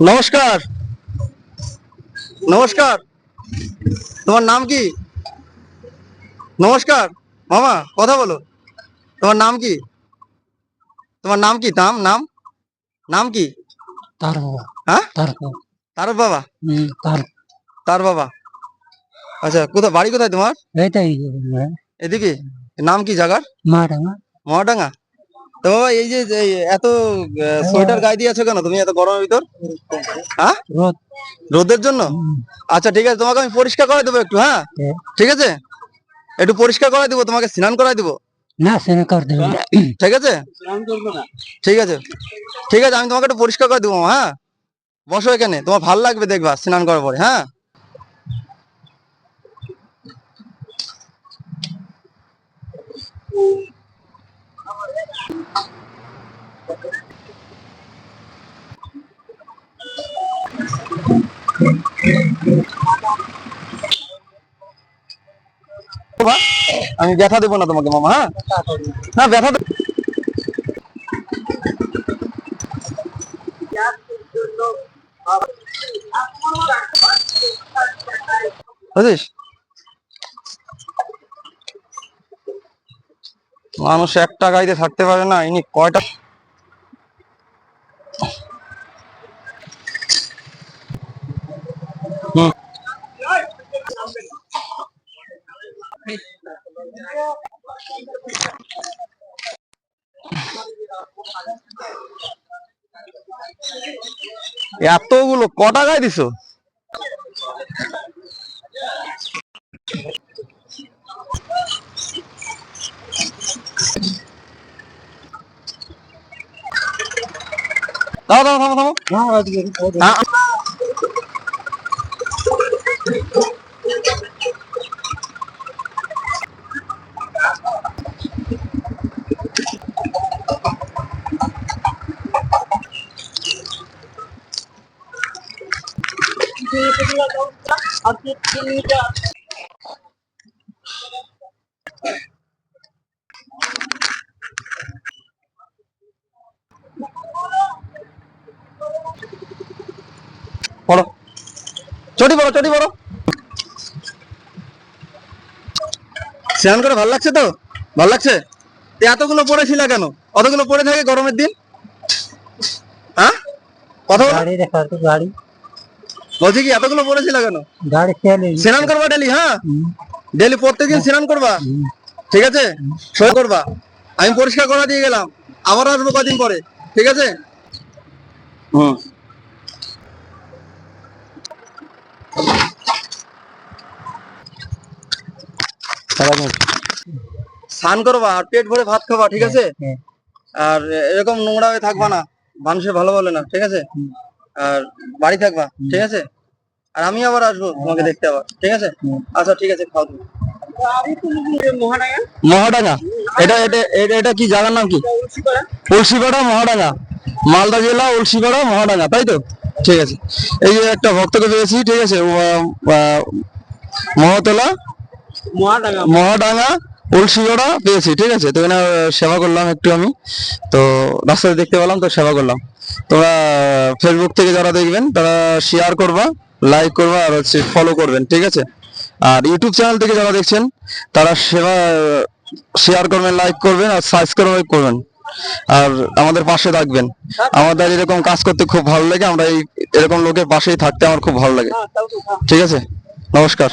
নমস্কার। নমস্কার। তোমার নাম কি? নমস্কার। মামা কথা বলো। তোমার নাম কি? তোমার নাম কি? নাম নাম? নাম কি? তার বাবা। হ্যাঁ? তার বাবা। তার বাবা? তার। তার বাবা। আচ্ছা কোথায় বাড়ি কোথায় তোমার? এদিকে? নাম কি জাগার? মাডাঙ্গা মহাডাঙ্গা? তো বাবা এই যে এত সোয়েটার গায়ে দিয়ে আছো কেন? তুমি এত গরমের ভিতর? হ্যাঁ? রোদের জন্য? আচ্ছা ঠিক আছে তোমাকে আমি পরিষ্কার করে দেবো একটু হ্যাঁ? হ্যাঁ। ঠিক আছে? একটু পরিষ্কার করে দেবো তোমাকে স্নান করাই দেবো। না সেনে কর দেবে। ঠিক আছে? ঠিক আছে। ঠিক আছে আমি তোমাকে একটু পরিষ্কার করে দেবো হ্যাঁ? বসো এখানে তোমার ভালো লাগবে দেখবা স্নান করার পরে হ্যাঁ? বাবা, আমি ব্যথা দেবো না তোমাকে মামা হ্যাঁ? না ব্যথা বুঝিস মানুষ একটা গাড়িতে থাকতে পারে না ইনি কয়টা এতগুলো ক টাকায় দিছো? দাও দাও থামো থামো হ্যাঁ, ওদিকে, ওদিকে। চটি পড়ো চটি পড়ো স্নান করে ভালো লাগছে তো? ভালো লাগছে? তো এতগুলো পড়েছিল কেন? অতগুলো পড়ে থাকে গরমের দিন? হ্যাঁ? কথা গাড়ি দেখা তো গাড়ি। বলছি কি এতগুলো পড়েছিল কেন? স্নান করবা ডেলি হ্যাঁ? ডেলি প্রত্যেকদিন স্নান করবা? ঠিক আছে? সই করবা। আমি পরিষ্কার করা দিয়ে গেলাম। আবার আসব কদিন পরে। ঠিক আছে? হুম। স্নান করবা আর পেট ভরে ভাত খাবা ঠিক আছে? হ্যাঁ। আর এরকম নোংরা হয়ে থাকবা না মানুষের ভালো বলে না ঠিক আছে? আর বাড়ি থাকবা ঠিক আছে? আর আমি আবার আসব তোমাকে দেখতে আবার ঠিক আছে? আচ্ছা ঠিক আছে খাও তুমি। মহাডাঙ্গা? এটা এটা এটা এটা কি জায়গার নাম কি? উলসিপাড়া মহাডাঙ্গা। মালদা জেলা উলসিপাড়া মহাডাঙ্গা তাই তো? ঠিক আছে। এই যে একটা ভক্তকে পেয়েছি ঠিক আছে? মহতলা মহাডাঙ্গা। উলসিপাড়া পেয়েছি ঠিক আছে? তো এখানে সেবা করলাম একটু আমি। তো রাস্তাতে দেখতে পেলাম তো সেবা করলাম। তোমরা ফেসবুক থেকে যারা দেখবেন তারা শেয়ার করবা লাইক করবা আর হচ্ছে ফলো করবেন ঠিক আছে? আর ইউটিউব চ্যানেল থেকে যারা দেখছেন তারা সেবা শেয়ার করবেন লাইক করবেন আর সাবস্ক্রাইব করবেন। আর আমাদের পাশে থাকবেন। আমাদের এরকম কাজ করতে খুব ভালো লাগে আমরা এই এরকম লোকের পাশেই থাকতে আমার খুব ভালো লাগে। ঠিক আছে? নমস্কার।